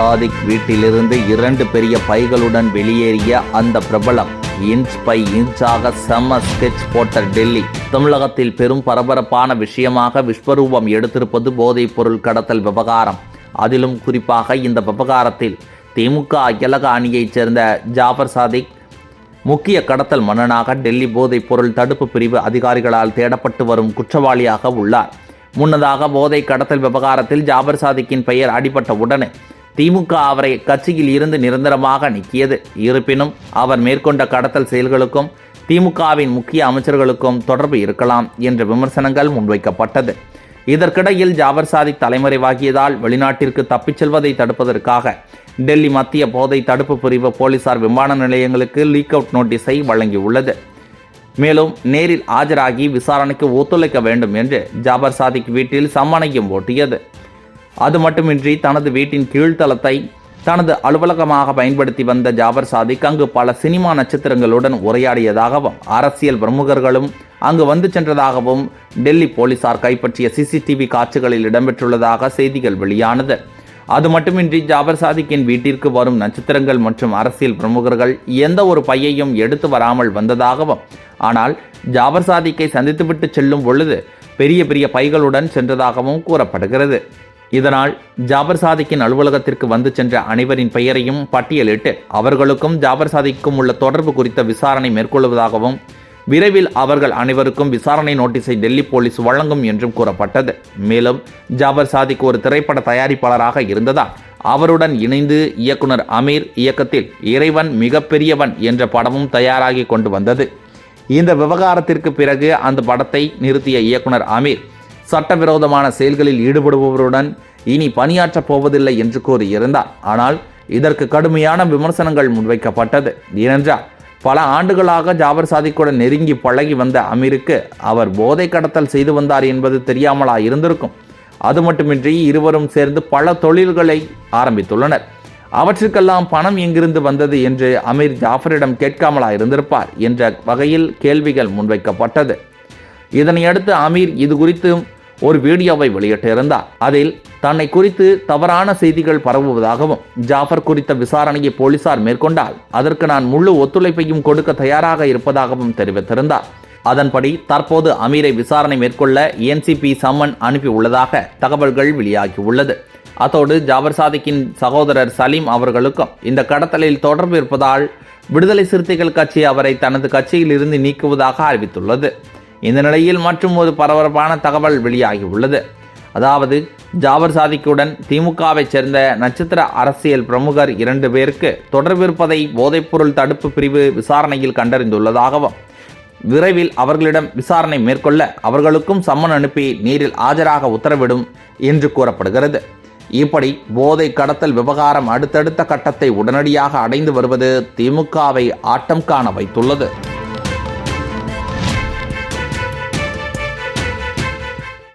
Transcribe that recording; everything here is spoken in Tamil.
சாதிக் வீட்டிலிருந்து இரண்டு பெரிய பைகளுடன் வெளியேறிய அந்த பிரபலம் இன்ச் பை இன்ச்சாக செம ஸ்கெட்ச் போட்ட டெல்லி தமிழகத்தில் பெரும் பரபரப்பான விஷயமாக விஸ்வரூபம் எடுத்திருப்பது போதைப் பொருள் கடத்தல் விவகாரம். அதிலும் குறிப்பாக இந்த விவகாரத்தில் திமுக அயலக அணியைச் சேர்ந்த ஜாபர் சாதிக் முக்கிய கடத்தல் மன்னனாக டெல்லி போதைப் பொருள் தடுப்பு பிரிவு அதிகாரிகளால் தேடப்பட்டு வரும் குற்றவாளியாக உள்ளார். முன்னதாக போதை கடத்தல் விவகாரத்தில் ஜாபர் சாதிக்கின் பெயர் அடிபட்ட உடனே திமுக அவரை கட்சியில் இருந்து நிரந்தரமாக நீக்கியது. இருப்பினும் அவர் மேற்கொண்ட கடத்தல் செயல்களுக்கும் திமுகவின் முக்கிய அமைச்சர்களுக்கும் தொடர்பு இருக்கலாம் என்ற விமர்சனங்கள் முன்வைக்கப்பட்டது. இதற்கிடையில் ஜாபர் சாதிக் தலைமறைவாகியதால் வெளிநாட்டிற்கு தப்பிச் செல்வதை தடுப்பதற்காக டெல்லி மத்திய போதை தடுப்பு பிரிவு போலீசார் விமான நிலையங்களுக்கு லீக் அவுட் நோட்டீஸை வழங்கியுள்ளது. மேலும் நேரில் ஆஜராகி விசாரணைக்கு ஒத்துழைக்க வேண்டும் என்று ஜாபர் சாதிக் வீட்டில் சம்மனையும் ஓட்டியது. அது மட்டுமின்றி தனது வீட்டின் கீழ்த்தளத்தை தனது அலுவலகமாக பயன்படுத்தி வந்த ஜாபர் சாதிக் அங்கு பல சினிமா நட்சத்திரங்களுடன் உரையாடியதாகவும் அரசியல் பிரமுகர்களும் அங்கு வந்து சென்றதாகவும் டெல்லி போலீசார் கைப்பற்றிய சிசிடிவி காட்சிகளில் இடம்பெற்றுள்ளதாக செய்திகள் வெளியானது. அது மட்டுமின்றி ஜாபர் சாதிக்கின் வீட்டிற்கு வரும் நட்சத்திரங்கள் மற்றும் அரசியல் பிரமுகர்கள் எந்த ஒரு பையையும் எடுத்து வராமல் வந்ததாகவும் ஆனால் ஜாபர் சாதிக்கை சந்தித்துவிட்டு செல்லும் பொழுது பெரிய பெரிய பைகளுடன் சென்றதாகவும் கூறப்படுகிறது. இதனால் ஜாபர் சாதிக்கின் அலுவலகத்திற்கு வந்து சென்ற அனைவரின் பெயரையும் பட்டியலிட்டு அவர்களுக்கும் ஜாபர் சாதிக்கும் உள்ள தொடர்பு குறித்த விசாரணை மேற்கொள்வதாகவும் விரைவில் அவர்கள் அனைவருக்கும் விசாரணை நோட்டீஸை டெல்லி போலீஸ் வழங்கும் என்றும் கூறப்பட்டது. மேலும் ஜாபர் சாதிக் ஒரு திரைப்பட தயாரிப்பாளராக இருந்ததால் அவருடன் இணைந்து இயக்குனர் அமீர் இயக்கத்தில் இறைவன் மிகப்பெரியவன் என்ற படமும் தயாராகி கொண்டு வந்தது. இந்த விவகாரத்திற்கு பிறகு அந்த படத்தை நிறுத்திய இயக்குனர் அமீர் சட்டவிரோதமான செயல்களில் ஈடுபடுபவருடன் இனி பணியாற்றப் போவதில்லை என்று கூறியிருந்தார். ஆனால் இதற்கு கடுமையான விமர்சனங்கள் முன்வைக்கப்பட்டது. ஏனென்றால் பல ஆண்டுகளாக ஜாபர் சாதிக்குடன் நெருங்கி பழகி வந்த அமீருக்கு அவர் போதை கடத்தல் செய்து வந்தார் என்பது தெரியாமலா இருந்திருக்கும். அது மட்டுமின்றி இருவரும் சேர்ந்து பல தொழில்களை ஆரம்பித்துள்ளனர். அவற்றுக்கெல்லாம் பணம் எங்கிருந்து வந்தது என்று அமீர் ஜாஃபரிடம் கேட்காமலா இருந்திருப்பார் என்ற வகையில் கேள்விகள் முன்வைக்கப்பட்டது. இதனையடுத்து அமீர் இது குறித்தும் ஒரு வீடியோவை வெளியிட்டிருந்தார். அதில் தன்னை குறித்து தவறான செய்திகள் பரவுவதாகவும் ஜாஃபர் குறித்த விசாரணையை போலீசார் மேற்கொண்டால் அதற்கு நான் முழு ஒத்துழைப்பையும் கொடுக்க தயாராக இருப்பதாகவும் தெரிவித்திருந்தார். அதன்படி தற்போது அமீரை விசாரணை மேற்கொள்ள என்சிபி சம்மன் அனுப்பியுள்ளதாக தகவல்கள் வெளியாகியுள்ளது அத்தோடு ஜாபர் சாதிக்கின் சகோதரர் சலீம் அவர்களுக்கும் இந்த கடத்தலில் தொடர்பு இருப்பதால் விடுதலை சிறுத்தைகள் கட்சி அவரை தனது கட்சியில் இருந்து நீக்குவதாக அறிவித்துள்ளது. இந்த நிலையில் மற்றும் ஒரு பரபரப்பான தகவல் வெளியாகியுள்ளது அதாவது ஜாவர் சாதிக்குடன் திமுகவைச் சேர்ந்த நட்சத்திர அரசியல் பிரமுகர் இரண்டு பேருக்கு தொடர்பு இருப்பதை போதைப்பொருள் தடுப்பு பிரிவு விசாரணையில் கண்டறிந்துள்ளதாகவும் விரைவில் அவர்களிடம் விசாரணை மேற்கொள்ள அவர்களுக்கும் சம்மன் அனுப்பி நீரில் ஆஜராக உத்தரவிடும் என்று கூறப்படுகிறது. இப்படி போதை கடத்தல் விவகாரம் அடுத்தடுத்த கட்டத்தை உடனடியாக அடைந்து வருவது திமுகவை ஆட்டம் காண வைத்துள்ளது.